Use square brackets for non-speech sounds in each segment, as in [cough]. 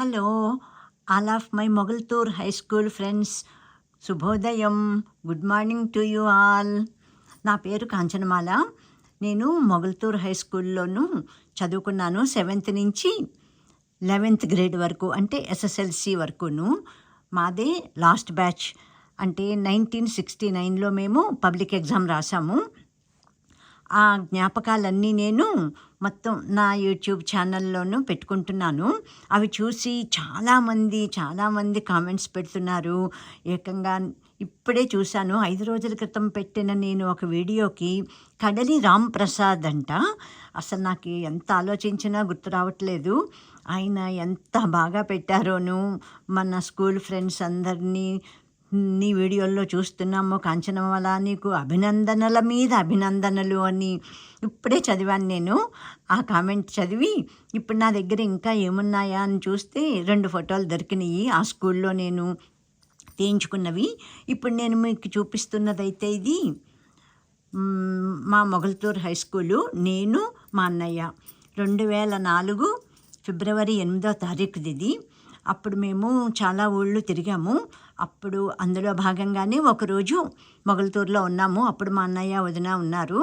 Hello all of my Mogalthur high school friends శుభోదయం. Good morning to you all. నా పేరు కాంచనమాల. నేను Mogalthur high స్కూల్లోనూ చదువుకున్నాను సెవెంత్ నుంచి లెవెన్త్ గ్రేడ్ వరకు అంటే ఎస్ఎస్ఎల్సి వరకును. మాదే లాస్ట్ బ్యాచ్ అంటే నైన్టీన్ సిక్స్టీ నైన్లో మేము పబ్లిక్ ఎగ్జామ్ రాసాము. ఆ జ్ఞాపకాలన్నీ నేను మొత్తం నా యూట్యూబ్ ఛానల్లోనూ పెట్టుకుంటున్నాను. అవి చూసి చాలామంది చాలామంది కామెంట్స్ పెడుతున్నారు. ఏకంగా ఇప్పుడే చూశాను ఐదు రోజుల క్రితం పెట్టిన నేను ఒక వీడియోకి కడలి రామ్ ప్రసాద్ అంట. అసలు నాకు ఎంత ఆలోచించినా గుర్తు రావట్లేదు. ఆయన ఎంత బాగా పెట్టారోను మన స్కూల్ ఫ్రెండ్స్ అందరినీ నీ వీడియోల్లో చూస్తున్నాము. కాంచనం వల్ల నీకు అభినందనల మీద అభినందనలు అని ఇప్పుడే చదివాను నేను. ఆ కామెంట్ చదివి ఇప్పుడు నా దగ్గర ఇంకా ఏమున్నాయా అని చూస్తే రెండు ఫోటోలు దొరికినాయి. ఆ స్కూల్లో నేను తీయించుకున్నవి. ఇప్పుడు నేను మీకు చూపిస్తున్నదైతే ఇది మా మొగల్తూర్ హై స్కూలు. నేను మా అన్నయ్య. రెండు వేల నాలుగు ఫిబ్రవరి ఎనిమిదో తారీఖుది ఇది. అప్పుడు మేము చాలా ఊళ్ళు తిరిగాము. అప్పుడు అందులో భాగంగానే ఒకరోజు మొగల్తూరులో ఉన్నాము. అప్పుడు మా అన్నయ్య వదిన ఉన్నారు.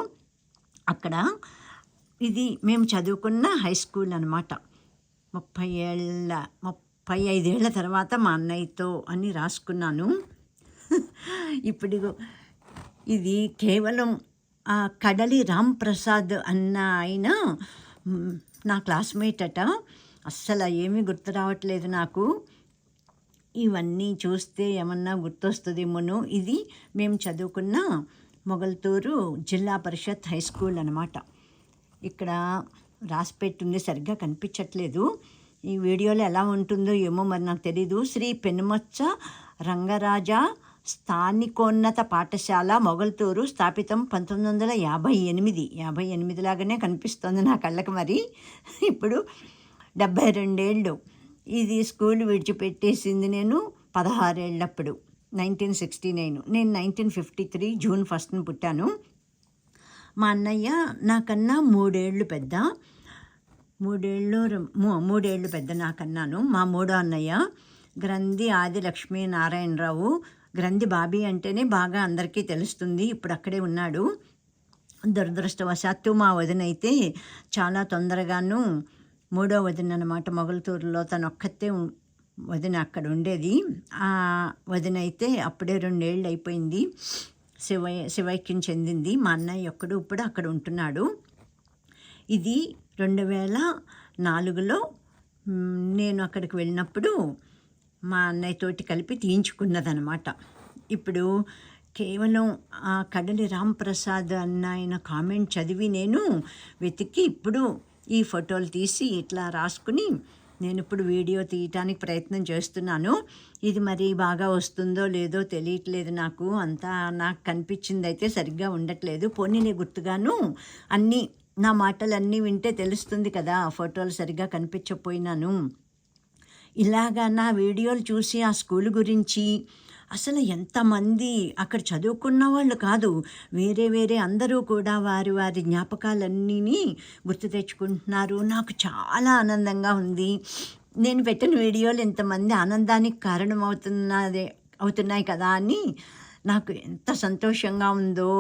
అక్కడ ఇది మేము చదువుకున్న హై స్కూల్ అనమాట ముప్పై ఏళ్ళ ముప్పై ఐదేళ్ళ తర్వాత మా అన్నయ్యతో అని రాసుకున్నాను. ఇప్పుడు ఇది కేవలం కడలి రామ్ ప్రసాద్ అన్న ఆయన నా క్లాస్మేట్ అట. అస్సలు ఏమీ గుర్తు రావట్లేదు నాకు. ఇవన్నీ చూస్తే ఏమన్నా గుర్తొస్తుందేమోను. ఇది మేము చదువుకున్న మొగల్తూరు జిల్లా పరిషత్ హై స్కూల్ అనమాట ఇక్కడ రాసి పెట్టింది సరిగ్గా కనిపించట్లేదు. ఈ వీడియోలో ఎలా ఉంటుందో ఏమో మరి నాకు తెలీదు. శ్రీ పెనుమచ్చ రంగరాజ స్థానికోన్నత పాఠశాల మొగల్తూరు స్థాపితం పంతొమ్మిది వందల యాభై ఎనిమిది. యాభై ఎనిమిది లాగానే కనిపిస్తుంది నా కళ్ళకి మరి. ఇప్పుడు డెబ్భై రెండేళ్ళు. ఇది స్కూల్ విడిచిపెట్టేసింది నేను పదహారేళ్ళప్పుడు నైన్టీన్ సిక్స్టీ నైన్. నేను నైన్టీన్ ఫిఫ్టీ త్రీ జూన్ ఫస్ట్ని పుట్టాను. మా అన్నయ్య నాకన్నా మూడేళ్ళు పెద్ద. మూడేళ్ళు మూడేళ్ళు పెద్ద నాకన్నాను. మా మూడో అన్నయ్య గ్రంథి ఆది లక్ష్మీ నారాయణరావు గ్రంథి బాబీ అంటేనే బాగా అందరికీ తెలుస్తుంది. ఇప్పుడు అక్కడే ఉన్నాడు. దురదృష్టవశాత్తు మా వదినైతే చాలా తొందరగాను మూడో వదిన అనమాట మొగలతూరులో తను ఒక్కతే వదిన అక్కడ ఉండేది. ఆ వదిన అయితే అప్పుడే రెండేళ్ళు అయిపోయింది. శివై శివైక్యం చెందింది. మా అన్నయ్య ఒక్కడు ఇప్పుడు అక్కడ ఉంటున్నాడు. ఇది రెండు వేల నాలుగులో నేను అక్కడికి వెళ్ళినప్పుడు మా అన్నయ్యతోటి కలిపి తీయించుకున్నదనమాట ఇప్పుడు కేవలం ఆ కడలి రాంప్రసాద్ అన్న ఆయన కామెంట్ చదివి నేను వెతికి ఇప్పుడు ఈ ఫోటోలు తీసి ఇట్లా రాసుకుని నేను ఇప్పుడు వీడియో తీయటానికి ప్రయత్నం చేస్తున్నాను. ఇది మరి బాగా వస్తుందో లేదో తెలియట్లేదు నాకు. అంతా నాకు కనిపించింది అయితే సరిగ్గా ఉండట్లేదు. పోనీ గుర్తుగాను అన్నీ నా మాటలన్నీ వింటే తెలుస్తుంది కదా ఫోటోలు సరిగ్గా కనిపించకపోయినాను. ఇలాగా నా వీడియోలు చూసి ఆ స్కూల్ గురించి అసలు ఎంతమంది అక్కడ చదువుకున్న వాళ్ళు కాదు. వేరే వేరే అందరూ కూడా వారి వారి జ్ఞాపకాలన్నీ గుర్తు తెచ్చుకుంటున్నారు. నాకు చాలా ఆనందంగా ఉంది. నేను పెట్టిన వీడియోలు ఎంతమంది ఆనందానికి కారణమవుతున్నదే అవుతున్నాయి కదా అని నాకు ఎంత సంతోషంగా ఉందో.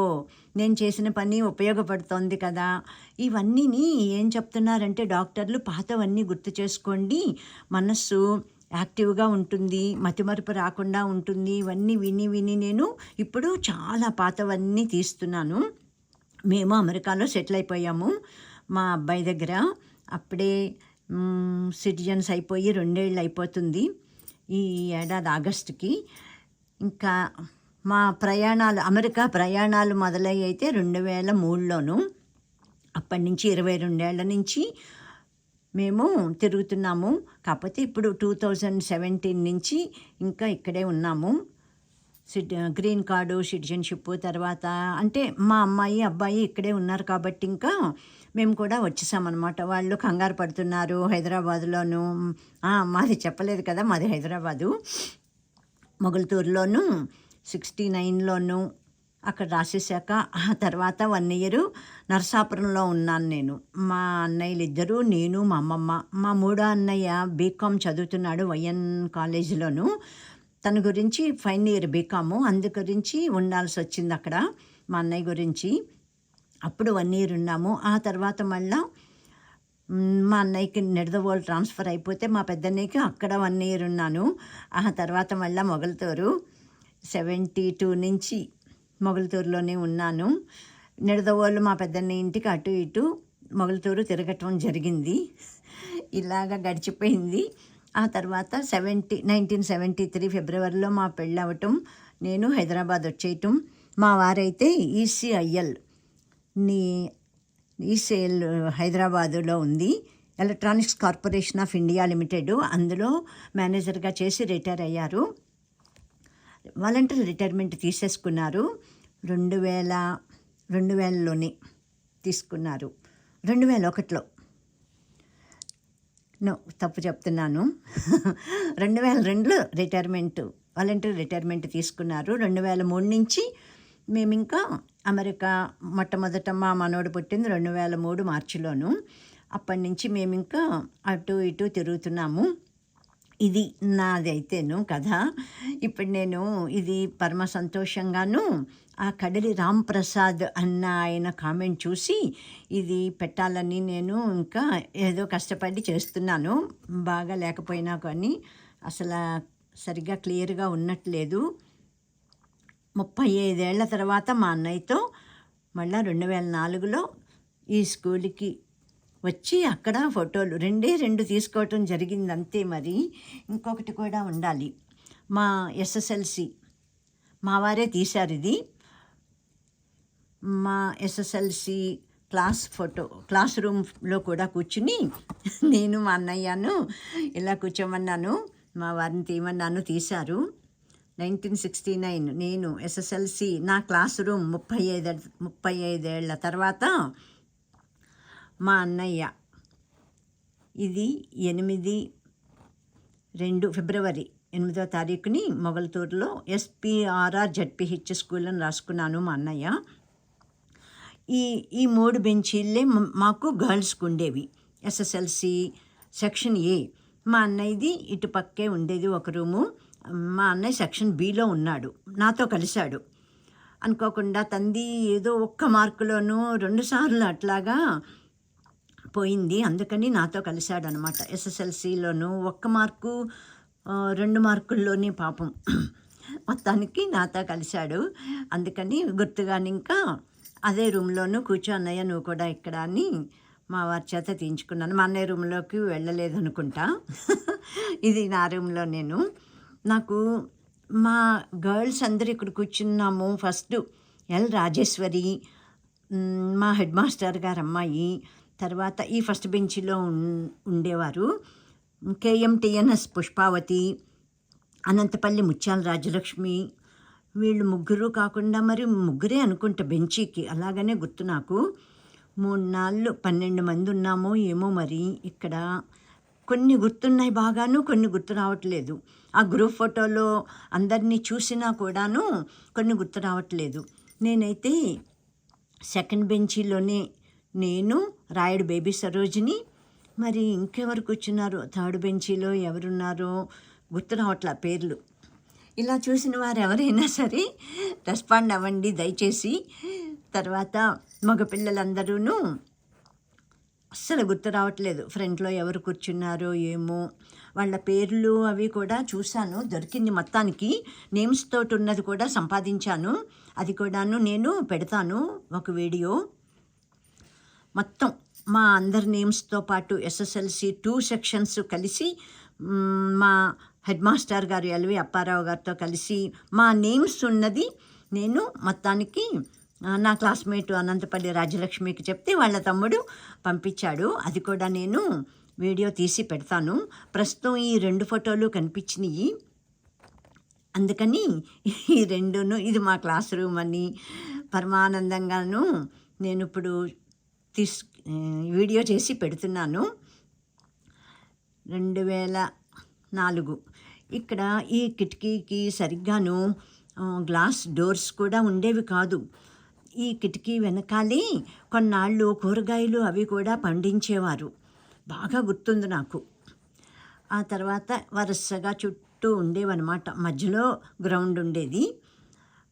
నేను చేసిన పని ఉపయోగపడుతోంది కదా. ఇవన్నీ ఏం చెప్తున్నారంటే డాక్టర్లు పాతవన్నీ గుర్తు చేసుకోండి. మనస్సు యాక్టివ్గా ఉంటుంది మతిమరుపు రాకుండా ఉంటుంది ఇవన్నీ విని విని నేను ఇప్పుడు చాలా పాతవన్నీ తీస్తున్నాను. మేము అమెరికాలో సెటిల్ అయిపోయాము. మా అబ్బాయి దగ్గర అప్పుడే సిటిజన్స్ అయిపోయి రెండేళ్ళు అయిపోతుంది ఈ ఏడాది ఆగస్టుకి. ఇంకా మా ప్రయాణాలు అమెరికా ప్రయాణాలు మొదలై అయితే రెండు వేల మూడులోను అప్పటి నుంచి ఇరవై రెండేళ్ళ నుంచి మేము తిరుగుతున్నాము. కాకపోతే ఇప్పుడు టూ థౌజండ్ సెవెంటీన్ నుంచి ఇంకా ఇక్కడే ఉన్నాము. సిటి గ్రీన్ కార్డు సిటిజన్షిప్ తర్వాత అంటే మా అమ్మాయి అబ్బాయి ఇక్కడే ఉన్నారు కాబట్టి ఇంకా మేము కూడా వచ్చేసామన్నమాట. వాళ్ళు కంగారు పడుతున్నారు హైదరాబాద్లోను. మాది చెప్పలేదు కదా మాది హైదరాబాదు. మొగుల్తూరులోను సిక్స్టీ నైన్లోను అక్కడ రాసేసాక ఆ తర్వాత వన్ ఇయర్ నరసాపురంలో ఉన్నాను నేను. మా అన్నయ్యలు ఇద్దరు నేను మా అమ్మమ్మ మా మూడో అన్నయ్య బీకామ్ చదువుతున్నాడు వైఎన్ కాలేజీలోను. తన గురించి ఫైనల్ ఇయర్ బీకాము అందు గురించి ఉండాల్సి వచ్చింది అక్కడ మా అన్నయ్య గురించి. అప్పుడు వన్ ఇయర్ ఉన్నాము. ఆ తర్వాత మళ్ళా మా అన్నయ్యకి నిడదవోలు ట్రాన్స్ఫర్ అయిపోతే మా పెద్దన్నయ్యకి అక్కడ వన్ ఇయర్ ఉన్నాను. ఆ తర్వాత మళ్ళీ మొగల్తూరు సెవెంటీ టూ నుంచి మొగల్తూరులోనే ఉన్నాను. నిడదవాళ్ళు మా పెద్దన్న ఇంటికి అటు ఇటు మొగల్తూరు తిరగటం జరిగింది. ఇలాగ గడిచిపోయింది. ఆ తర్వాత సెవెంటీ నైన్టీన్ సెవెంటీ త్రీ ఫిబ్రవరిలో మా పెళ్ళి అవ్వటం నేను హైదరాబాద్ వచ్చేయటం. మా వారైతే ఈసీఐఎల్ నీ ఈసేల్ హైదరాబాదులో ఉంది. Electronics corporation of India limited. అందులో మేనేజర్గా చేసి రిటైర్ అయ్యారు. వాలంటీర్ రిటైర్మెంట్ తీసేసుకున్నారు. రెండు వేల రెండు వేలలోనే తీసుకున్నారు. రెండు వేల ఒకటిలో. నో తప్పు చెప్తున్నాను. రెండు వేల రెండులో రిటైర్మెంట్ వాలంటీర్ రిటైర్మెంట్ తీసుకున్నారు. రెండు వేల మూడు నుంచి మేము ఇంకా అమెరికా మొట్టమొదట మా మనోడు పుట్టింది రెండు వేల మూడు మార్చిలోను. అప్పటి నుంచి మేము ఇంకా అటు ఇటు తిరుగుతున్నాము. ఇది నాదైతేను కథ ఇప్పుడు నేను ఇది పరమ సంతోషంగాను ఆ కడలి రామ్ ప్రసాద్ అన్న ఆయన కామెంట్ చూసి ఇది పెట్టాలని నేను ఇంకా ఏదో కష్టపడి చేస్తున్నాను. బాగా లేకపోయినా కానీ అసలు సరిగ్గా క్లియర్గా ఉన్నట్లేదు. ముప్పై ఐదేళ్ళ తర్వాత మా అన్నయ్యతో మళ్ళీ రెండు వేల నాలుగులో ఈ స్కూల్కి వచ్చి అక్కడ ఫోటోలు రెండే రెండు తీసుకోవటం జరిగింది అంతే మరి. ఇంకొకటి కూడా ఉండాలి. మా ఎస్ఎస్ఎల్సి మా వారే తీశారు ఇది. మా ఎస్ఎస్ఎల్సి క్లాస్ ఫోటో క్లాస్ రూమ్లో కూడా కూర్చుని నేను మా అన్నయ్యను ఇలా కూర్చోమన్నాను. మా వారిని తీయమన్నాను తీశారు. నైన్టీన్ సిక్స్టీ నైన్ నేను ఎస్ఎస్ఎల్సి నా క్లాస్ రూమ్ ముప్పై ఐదు ముప్పై ఐదేళ్ళ తర్వాత మా అన్నయ్య. ఇది ఎనిమిది రెండు ఫిబ్రవరి ఎనిమిదో తారీఖుని మొగల్తూరులో ఎస్పిఆర్ఆర్ జడ్పిహెచ్ స్కూల్ అని రాసుకున్నాను మా అన్నయ్య. ఈ ఈ మూడు బెంచీలే మాకు గర్ల్స్కి ఉండేవి. SSLC section A. మా అన్నయ్యది ఇటు పక్కే ఉండేది ఒక రూము. మా అన్నయ్య సెక్షన్ బిలో ఉన్నాడు. నాతో కలిశాడు. అనుకోకుండా తంది ఏదో ఒక్క మార్కులోనూ రెండుసార్లు అట్లాగా పోయింది. అందుకని నాతో కలిశాడనమాట. ఎస్ఎస్ఎల్సిలోనూ ఎస్ఎస్ఎల్సిలోను ఒక్క మార్కు రెండు మార్కుల్లోనే పాపం మొత్తానికి నాతో కలిశాడు. అందుకని గుర్తుగాని ఇంకా అదే రూమ్లోనూ కూర్చో అన్నయ్య నువ్వు కూడా ఇక్కడ అని మా వారి చేత తీయించుకున్నాను. మా అన్నయ్య రూమ్లోకి వెళ్ళలేదు అనుకుంటా ఇది నా రూమ్లో నేను. నాకు మా గర్ల్స్ అందరూ ఇక్కడ కూర్చున్నాము. ఫస్ట్ ఎల్ రాజేశ్వరి మా హెడ్ మాస్టర్ గారు అమ్మాయి తర్వాత ఈ ఫస్ట్ బెంచ్లో ఉండేవారు. కేఎంటీఎన్ఎస్ పుష్పావతి అనంతపల్లి ముత్యాల రాజలక్ష్మి వీళ్ళు ముగ్గురు కాకుండా మరి ముగ్గురే అనుకుంటా బెంచీకి. అలాగనే గుర్తు నాకు. మూడు నాళ్ళు పన్నెండు మంది ఉన్నామో ఏమో మరి ఇక్కడ. కొన్ని గుర్తున్నాయి బాగాను కొన్ని గుర్తు రావట్లేదు. ఆ గ్రూప్ ఫోటోలో అందరినీ చూసినా కూడాను కొన్ని గుర్తు రావట్లేదు. నేనైతే సెకండ్ బెంచీలోనే నేను రాయుడు బేబీ సరోజిని. మరి ఇంకెవరు కూర్చున్నారు థర్డ్ బెంచీలో ఎవరున్నారో గుర్తు రావట్ల పేర్లు. ఇలా చూసిన వారు ఎవరైనా సరే రెస్పాండ్ అవ్వండి దయచేసి. తర్వాత మగపిల్లలందరూ అస్సలు గుర్తు రావట్లేదు. ఫ్రంట్లో ఎవరు కూర్చున్నారో ఏమో. వాళ్ళ పేర్లు అవి కూడా చూశాను. దొరికింది మొత్తానికి. నేమ్స్ తోటి ఉన్నది కూడా సంపాదించాను. అది కూడాను నేను పెడతాను ఒక వీడియో. మొత్తం మా అందరి నేమ్స్తో పాటు ఎస్ఎస్ఎల్సి టూ సెక్షన్స్ కలిసి మా హెడ్ మాస్టర్ గారు ఎల్వి అప్పారావు గారితో కలిసి మా నేమ్స్ ఉన్నది. నేను మొత్తానికి నా క్లాస్మేట్ అనంతపల్లి రాజలక్ష్మికి చెప్తే వాళ్ళ తమ్ముడు పంపించాడు. అది కూడా నేను వీడియో తీసి పెడతాను. ప్రస్తుతం ఈ రెండు ఫోటోలు కనిపించినాయి అందుకని ఈ రెండును ఇది మా క్లాస్ రూమ్ అని పరమానందంగాను నేను ఇప్పుడు తీస్ వీడియో చేసి పెడుతున్నాను. రెండు వేల నాలుగు. ఇక్కడ ఈ కిటికీకి సరిగ్గాను గ్లాస్ డోర్స్ కూడా ఉండేవి కాదు. ఈ కిటికీ వెనకాలి కొన్నాళ్ళు కూరగాయలు అవి కూడా పండించేవారు. బాగా గుర్తుంది నాకు. ఆ తర్వాత వరుసగా చుట్టూ ఉండేవన్నమాట. మధ్యలో గ్రౌండ్ ఉండేది.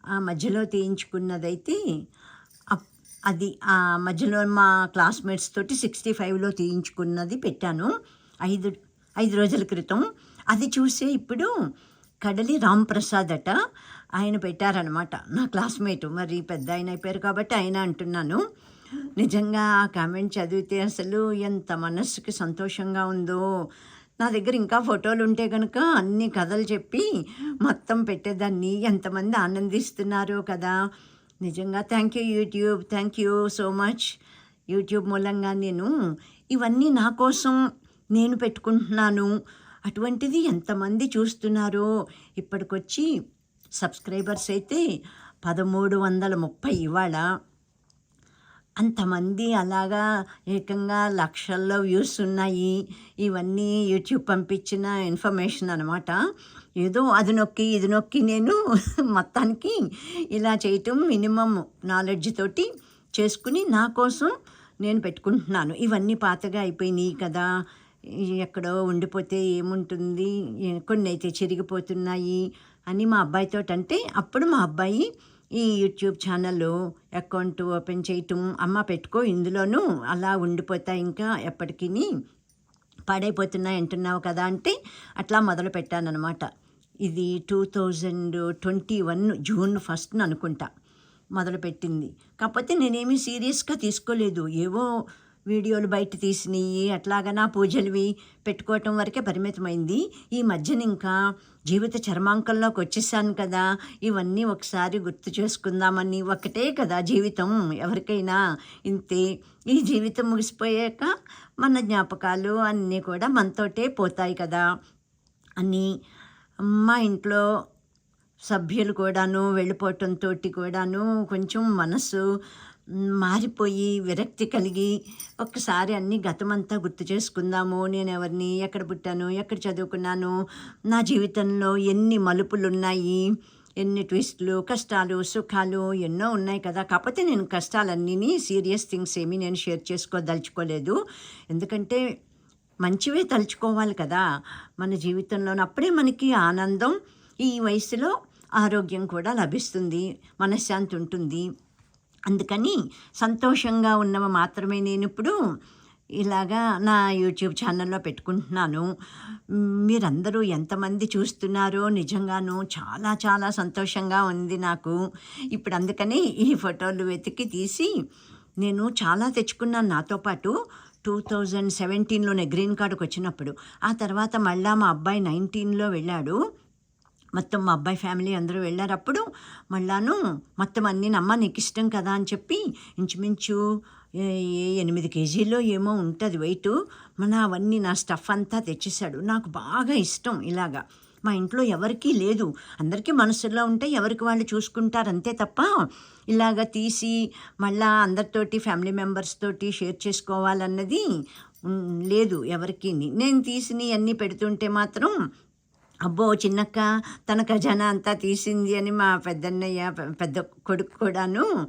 ఆ మధ్యలో తీయించుకున్నదైతే అది ఆ మధ్యలో మా క్లాస్మేట్స్ తోటి సిక్స్టీ ఫైవ్లో తీయించుకున్నది పెట్టాను. ఐదు ఐదు రోజుల క్రితం. అది చూసే ఇప్పుడు కడలి రాంప్రసాద్ అట ఆయన పెట్టారనమాట నా క్లాస్మేట్. మరి పెద్ద ఆయన అయిపోయారు కాబట్టి ఆయన అంటున్నాను. నిజంగా ఆ కామెంట్ చదివితే అసలు ఎంత మనస్సుకి సంతోషంగా ఉందో. నా దగ్గర ఇంకా ఫోటోలు ఉంటే కనుక అన్ని కథలు చెప్పి మొత్తం పెట్టేదాన్ని. ఎంతమంది ఆనందిస్తున్నారో కదా. నిజంగా thank you YouTube thank you so much YouTube మూలంగా నేను ఇవన్నీ నా కోసం నేను పెట్టుకుంటున్నాను. అటువంటిది ఎంతమంది చూస్తున్నారో ఇప్పటికొచ్చి సబ్స్క్రైబర్స్ అయితే పదమూడు వందల ముప్పై ఇవాళ. అంతమంది అలాగా ఏకంగా లక్షల్లో వ్యూస్ ఉన్నాయి. ఇవన్నీ యూట్యూబ్ పంపించిన ఇన్ఫర్మేషన్ అనమాట ఏదో అది నొక్కి ఇది నొక్కి నేను [laughs] మొత్తానికి ఇలా చేయటం మినిమం నాలెడ్జ్ తోటి చేసుకుని నా కోసం నేను పెట్టుకుంటున్నాను. ఇవన్నీ పాతగా అయిపోయినాయి కదా. ఎక్కడో ఉండిపోతే ఏముంటుంది? కొన్ని అయితే చిరిగిపోతున్నాయి అని మా అబ్బాయితో అంటే అప్పుడు మా అబ్బాయి ఈ యూట్యూబ్ ఛానల్ అకౌంట్ ఓపెన్ చేయటం అమ్మ పెట్టుకో ఇందులోనూ అలా ఉండిపోతాయి ఇంకా ఎప్పటికీ పాడైపోతున్నాయి అంటున్నావు కదా అంటే అట్లా మొదలు పెట్టానమాట ఇది two thousand twenty one June first అనుకుంటా మొదలుపెట్టింది. కాకపోతే నేనేమీ సీరియస్గా తీసుకోలేదు. ఏవో వీడియోలు బయట తీసినవి అట్లాగా నా పెట్టుకోవటం వరకే పరిమితమైంది. ఈ మధ్యన ఇంకా జీవిత చర్మాంకంలోకి వచ్చేసాను కదా. ఇవన్నీ ఒకసారి గుర్తు చేసుకుందామని. ఒకటే కదా జీవితం. ఎవరికైనా ఇంతే. ఈ జీవితం ముగిసిపోయాక మన జ్ఞాపకాలు అన్నీ కూడా మనతోటే పోతాయి కదా అని మా ఇంట్లో సభ్యులు కూడాను వెళ్ళిపోవటంతో కూడాను కొంచెం మనసు మారిపోయి విరక్తి కలిగి ఒక్కసారి అన్ని గతమంతా గుర్తు చేసుకుందాము. నేను ఎవరిని ఎక్కడ పుట్టాను ఎక్కడ చదువుకున్నాను నా జీవితంలో ఎన్ని మలుపులు ఉన్నాయి ఎన్ని ట్విస్ట్లు కష్టాలు సుఖాలు ఎన్నో ఉన్నాయి కదా. కాకపోతే నేను కష్టాలన్నీ సీరియస్ థింగ్స్ ఏమీ నేను షేర్ చేసుకోదలుచుకోలేదు ఎందుకంటే మంచివే తలుచుకోవాలి కదా. మన జీవితంలో అప్పుడే మనకి ఆనందం ఈ వయసులో ఆరోగ్యం కూడా లభిస్తుంది మనశ్శాంతి ఉంటుంది. అందుకని సంతోషంగా ఉన్నవి మాత్రమే నేను ఇప్పుడు ఇలాగా నా యూట్యూబ్ ఛానల్లో పెట్టుకుంటున్నాను. మీరందరూ ఎంతమంది చూస్తున్నారో నిజంగాను చాలా చాలా సంతోషంగా ఉంది నాకు. ఇప్పుడు అందుకని ఈ ఫోటోలు వెతికి తీసి నేను చాలా తెచ్చుకున్నాను నాతో పాటు. టూ థౌజండ్ సెవెంటీన్లోనే గ్రీన్ కార్డుకి వచ్చినప్పుడు ఆ తర్వాత మళ్ళా మా అబ్బాయి నైన్టీన్లో వెళ్ళాడు. మొత్తం మా అబ్బాయి ఫ్యామిలీ అందరూ వెళ్ళారప్పుడు మళ్ళాను మొత్తం అన్నీ నమ్మ నీకు ఇష్టం కదా అని చెప్పి ఇంచుమించు ఎనిమిది కేజీల్లో ఏమో ఉంటుంది వెయిట్ మన అవన్నీ నా స్టఫ్ అంతా తెచ్చేసాడు నాకు బాగా ఇష్టం ఇలాగా. మా ఇంట్లో ఎవరికీ లేదు. అందరికీ మనసులో ఉంటే ఎవరికి వాళ్ళు చూసుకుంటారు అంతే తప్ప ఇలాగ తీసి మళ్ళా అందరితోటి ఫ్యామిలీ మెంబర్స్ తోటి షేర్ చేసుకోవాలన్నది లేదు ఎవరికి. నేను తీసినవి అన్నీ పెడుతుంటే మాత్రం అబ్బో చిన్నక్క తన ఖజానా అంతా తీసింది అని మా పెద్దన్నయ్య పెద్ద కొడుకు కూడాను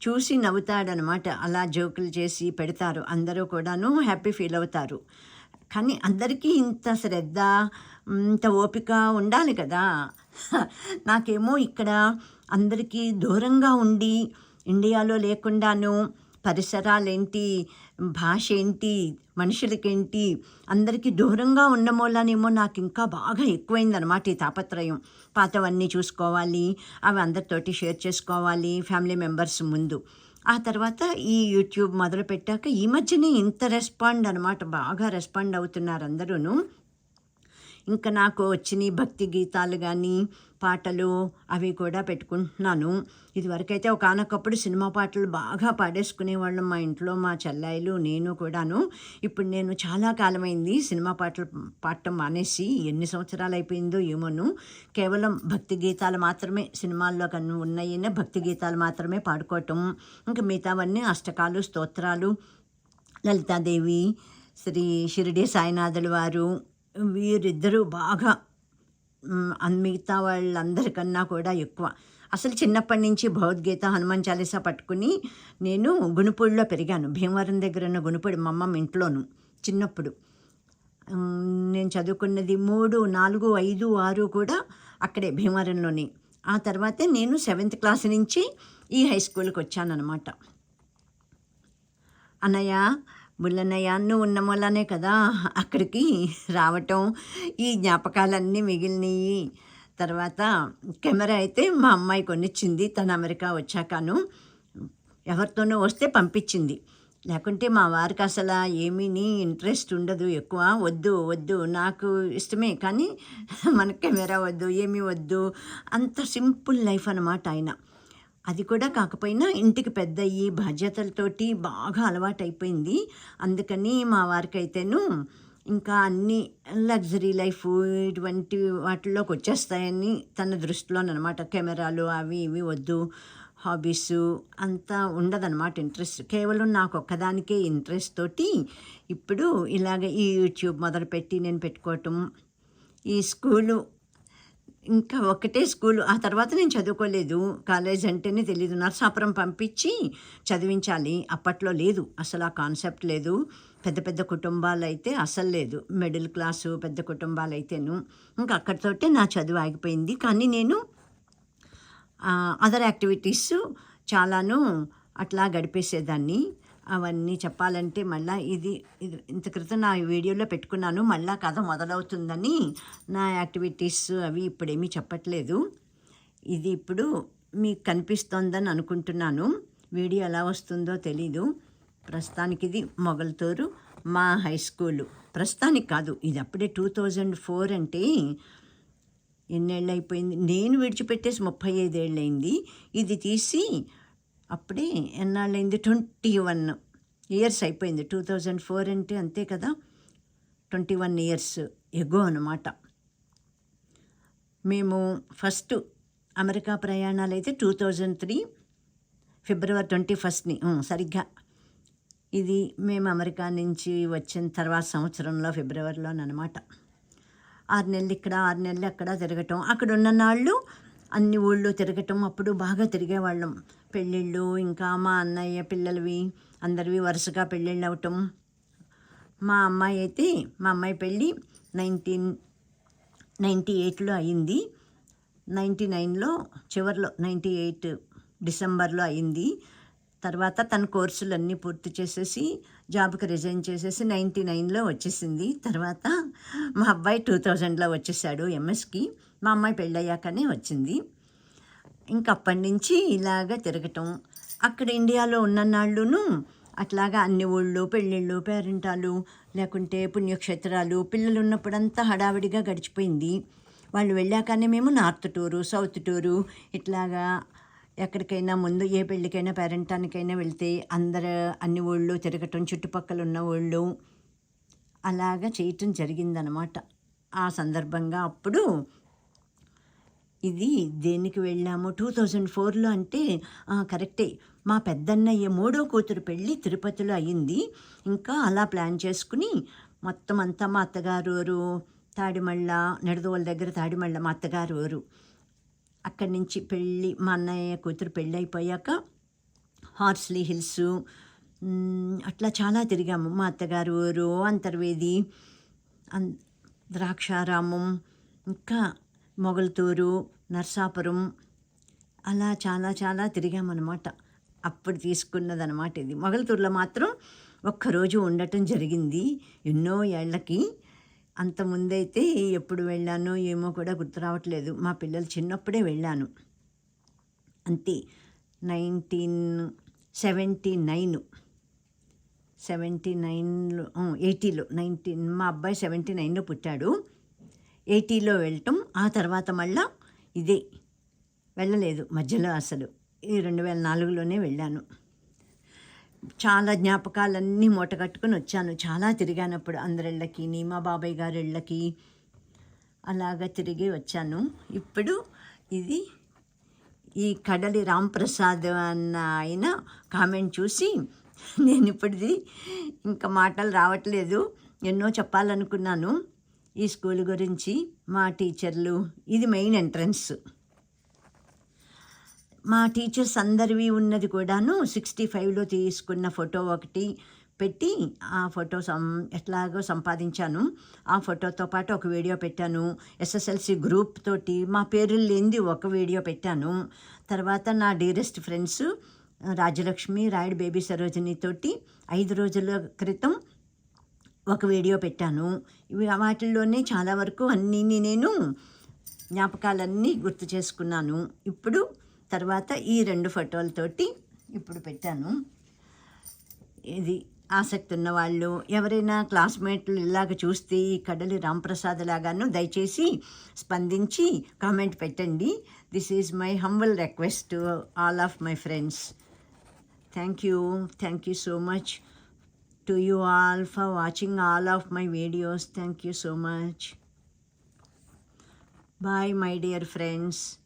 చూసి నవ్వుతాడనమాట. అలా జోకులు చేసి పెడతారు. అందరూ కూడాను హ్యాపీ ఫీల్ అవుతారు. కానీ అందరికీ ఇంత శ్రద్ధ ఇంత ఓపిక ఉండాలి కదా. నాకేమో ఇక్కడ అందరికీ దూరంగా ఉండి ఇండియాలో లేకుండాను పరిసరాలేంటి? భాష ఏంటి మనుషులకేంటి? అందరికీ దూరంగా ఉన్న మూలనేమో నాకు ఇంకా బాగా ఎక్కువైందనమాట ఈ తాపత్రయం. పాతవన్నీ చూసుకోవాలి అవి అందరితోటి షేర్ చేసుకోవాలి ఫ్యామిలీ మెంబర్స్ ముందు. ఆ తర్వాత ఈ యూట్యూబ్ మొదలు పెట్టాక ఈ మధ్యనే ఇంత రెస్పాండ్ అనమాట బాగా రెస్పాండ్ అవుతున్నారు అందరూను. ఇంకా నాకు వచ్చిన భక్తి గీతాలు కానీ పాటలు అవి కూడా పెట్టుకుంటున్నాను. ఇదివరకైతే ఒకనొకప్పుడు సినిమా పాటలు బాగా పాడేసుకునేవాళ్ళం మా ఇంట్లో మా చెల్లాయిలు నేను కూడాను. ఇప్పుడు నేను చాలా కాలమైంది సినిమా పాటలు పాడటం మానేసి ఎన్ని సంవత్సరాలు అయిపోయిందో ఏమోను. కేవలం భక్తి గీతాలు మాత్రమే సినిమాల్లో కన్నా ఉన్నాయనే భక్తి గీతాలు మాత్రమే పాడుకోవటం. ఇంకా మిగతావన్నీ అష్టకాలు స్తోత్రాలు. లలితాదేవి శ్రీ షిరిడి సాయినాథుల వారు వీరిద్దరూ బాగా మిగతా వాళ్ళందరికన్నా కూడా ఎక్కువ. అసలు చిన్నప్పటి నుంచి భగవద్గీత హనుమాన్ చాలీసా పట్టుకుని నేను గుణపూడిలో పెరిగాను. భీమవరం దగ్గర ఉన్న గుణపూడి మా అమ్మమ్మ ఇంట్లోను చిన్నప్పుడు. నేను చదువుకున్నది మూడు నాలుగు ఐదు ఆరు కూడా అక్కడే భీమవరంలోనే. ఆ తర్వాతే నేను సెవెంత్ క్లాస్ నుంచి ఈ హై స్కూల్కి వచ్చానన్నమాట. అన్నయ్య బుల్లన్నయ్య ఉన్న మూలనే కదా అక్కడికి రావటం ఈ జ్ఞాపకాలన్నీ మిగిలినవి తర్వాత కెమెరా అయితే మా అమ్మాయి కొనిచ్చింది తను అమెరికా వచ్చాకను. ఎవరితోనో వస్తే పంపించింది. లేకుంటే మా వారికి అసలు ఏమీని ఇంట్రెస్ట్ ఉండదు ఎక్కువ. వద్దు వద్దు నాకు ఇష్టమే కానీ మన కెమెరా వద్దు ఏమీ వద్దు. అంత సింపుల్ లైఫ్ అన్నమాట ఆయన. అది కూడా కాకపోయినా ఇంటికి పెద్ద అయ్యి బాధ్యతలతోటి బాగా అలవాటైపోయింది. అందుకని మా వారికైతేను ఇంకా అన్ని లగ్జరీ లైఫ్ ఇటువంటి వాటిల్లోకి వచ్చేస్తాయని తన దృష్టిలోనమాట కెమెరాలు అవి ఇవి వద్దు హాబీస్ అంతా ఉండదన్నమాట ఇంట్రెస్ట్. కేవలం నాకు ఒక్కదానికే ఇంట్రెస్ట్ తోటి ఇప్పుడు ఇలాగ ఈ యూట్యూబ్ మొదలుపెట్టి నేను పెట్టుకోవటం ఈ స్కూలు ఇంకా ఒకటే స్కూల్. ఆ తర్వాత నేను చదువుకోలేదు. కాలేజ్ అంటేనే తెలియదు నర్సాపురం పంపించి చదివించాలి. అప్పట్లో లేదు. అసలు ఆ కాన్సెప్ట్ లేదు. పెద్ద పెద్ద కుటుంబాలు అయితే అసలు లేదు. మిడిల్ క్లాసు పెద్ద కుటుంబాలు అయితేను ఇంకా అక్కడితోటే నా చదువు ఆగిపోయింది. కానీ నేను అదర్ యాక్టివిటీస్ చాలాను అట్లా గడిపేసేదాన్ని. అవన్నీ చెప్పాలంటే మళ్ళీ ఇది ఇది ఇంత క్రితం నా వీడియోలో పెట్టుకున్నాను మళ్ళీ కథ మొదలవుతుందని నా యాక్టివిటీస్ అవి ఇప్పుడేమీ చెప్పట్లేదు. ఇది ఇప్పుడు మీకు కనిపిస్తోందని అనుకుంటున్నాను. వీడియో ఎలా వస్తుందో తెలీదు. ప్రస్తుతానికి ఇది మొగల్తూరు మా హై స్కూలు. ప్రస్తుతానికి కాదు ఇది అప్పుడే టూ థౌజండ్ ఫోర్ అంటే ఎన్నేళ్ళు అయిపోయింది నేను విడిచిపెట్టేసి ముప్పై ఐదేళ్ళు అయింది ఇది తీసి అప్పుడే ఎన్నాళ్ళైంది? ట్వంటీ వన్ ఇయర్స్ అయిపోయింది. టూ థౌజండ్ ఫోర్ అంటే అంతే కదా? ట్వంటీ వన్ ఇయర్స్ ఎగో అనమాట మేము ఫస్ట్ అమెరికా ప్రయాణాలు అయితే two thousand three February twenty ఫస్ట్ని. సరిగ్గా. ఇది మేము అమెరికా నుంచి వచ్చిన తర్వాత సంవత్సరంలో ఫిబ్రవరిలోనమాట ఆరు నెలలు ఇక్కడ ఆరు నెలలు అక్కడ తిరగటం. అక్కడ ఉన్న నాళ్ళు అన్ని ఊళ్ళో తిరగటం. అప్పుడు బాగా తిరిగేవాళ్ళం. పెళ్ళిళ్ళు ఇంకా మా అన్నయ్య పిల్లలవి అందరివి వరుసగా పెళ్ళిళ్ళు అవటం. మా అమ్మాయి అయితే మా అమ్మాయి పెళ్ళి నైన్టీన్ నైంటీ ఎయిట్లో అయింది. నైంటీ నైన్లో చివరిలో నైంటీ ఎయిట్ డిసెంబర్లో అయింది. తర్వాత తన కోర్సులన్నీ పూర్తి చేసేసి జాబ్కి రిజైన్ చేసేసి నైంటీ నైన్లో వచ్చేసింది. తర్వాత మా అబ్బాయి టూ థౌజండ్లో వచ్చేసాడు ఎంఎస్కి. మా అమ్మాయి పెళ్ళయ్యాకనే వచ్చింది. ఇంకా అప్పటి నుంచి ఇలాగ తిరగటం. అక్కడ ఇండియాలో ఉన్ననాళ్ళును అట్లాగా అన్ని ఊళ్ళు పెళ్ళిళ్ళు పేరెంటాలు లేకుంటే పుణ్యక్షేత్రాలు పిల్లలు ఉన్నప్పుడంతా హడావిడిగా గడిచిపోయింది. వాళ్ళు వెళ్ళాకనే మేము నార్త్ టూరు సౌత్ టూరు ఇట్లాగా ఎక్కడికైనా ముందు ఏ పెళ్ళికైనా పేరెంటానికైనా వెళ్తే అందరు అన్ని ఊళ్ళు తిరగటం చుట్టుపక్కల ఉన్న ఊళ్ళు అలాగా చేయటం జరిగిందనమాట. ఆ సందర్భంగా అప్పుడు ఇది దేనికి వెళ్ళాము టూ థౌజండ్ ఫోర్లో అంటే కరెక్టే. మా పెద్దన్నయ్య మూడో కూతురు పెళ్ళి తిరుపతిలో అయ్యింది ఇంకా అలా ప్లాన్ చేసుకుని మొత్తం అంతా మా అత్తగారు ఊరు తాడిమళ్ళ నెడదోల దగ్గర తాడిమళ్ళ మా అత్తగారు ఊరు. అక్కడి నుంచి పెళ్ళి మా అన్నయ్య కూతురు పెళ్ళి అయిపోయాక హార్స్లీ హిల్స్ అట్లా చాలా తిరిగాము. మా అత్తగారు ఊరు అంతర్వేది అన్ ద్రాక్షారామం ఇంకా మొగల్తూరు నర్సాపురం అలా చాలా చాలా తిరిగామన్నమాట. అప్పుడు తీసుకున్నదనమాట ఇది. మొగల్తూరులో మాత్రం ఒక్కరోజు ఉండటం జరిగింది. ఎన్నో ఏళ్ళకి అంత ముందైతే ఎప్పుడు వెళ్ళానో ఏమో కూడా గుర్తు రావట్లేదు. మా పిల్లలు చిన్నప్పుడే వెళ్ళాను. అంతే. Nineteen seventy nine. సెవెంటీ నైన్లో ఎయిటీలో నైన్టీన్ మా అబ్బాయి సెవెంటీ నైన్లో పుట్టాడు. ఎయిటీలో వెళ్ళటం ఆ తర్వాత మళ్ళా ఇదే. వెళ్ళలేదు మధ్యలో అసలు. ఈ రెండు వేల నాలుగులోనే వెళ్ళాను. చాలా జ్ఞాపకాలన్నీ మూట కట్టుకుని వచ్చాను. చాలా తిరిగానప్పుడు అందరిళ్ళకి నీమా బాబాయ్ గారి ఇళ్ళకి అలాగా తిరిగి వచ్చాను. ఇప్పుడు ఇది ఈ కడలి రాంప్రసాద్ అన్న ఆయన కామెంట్ చూసి నేను ఇప్పటిది ఇంకా మాటలు రావట్లేదు. ఎన్నో చెప్పాలనుకున్నాను. ఈ స్కూల్ గురించి మా టీచర్లు ఇది మెయిన్ ఎంట్రన్స్. మా టీచర్స్ అందరివి ఉన్నది కూడాను సిక్స్టీ ఫైవ్లో తీసుకున్న ఫోటో ఒకటి పెట్టి ఆ ఫోటో సం ఎట్లాగో సంపాదించాను. ఆ ఫోటోతో పాటు ఒక వీడియో పెట్టాను. ఎస్ఎస్ఎల్సి గ్రూప్ తోటి మా పేర్లు లేనిది ఒక వీడియో పెట్టాను. తర్వాత నా dearest friends Rajalakshmi Rayudu Baby Sarojini తోటి ఐదు రోజుల క్రితం ఒక వీడియో పెట్టాను. ఇవి వాటిల్లోనే చాలా వరకు అన్నీ నేను జ్ఞాపకాలన్నీ గుర్తు చేసుకున్నాను. ఇప్పుడు తర్వాత ఈ రెండు ఫోటోలతోటి ఇప్పుడు పెట్టాను. ఇది ఆసక్తి ఉన్న వాళ్ళు ఎవరైనా క్లాస్మేట్లు ఇలాగ చూస్తే ఈ కడలి రాంప్రసాద్ లాగాను దయచేసి స్పందించి కామెంట్ పెట్టండి. This is my humble request to all of my friends thank you thank you so much to you all for watching all of my videos. Thank you so much. Bye, my dear friends.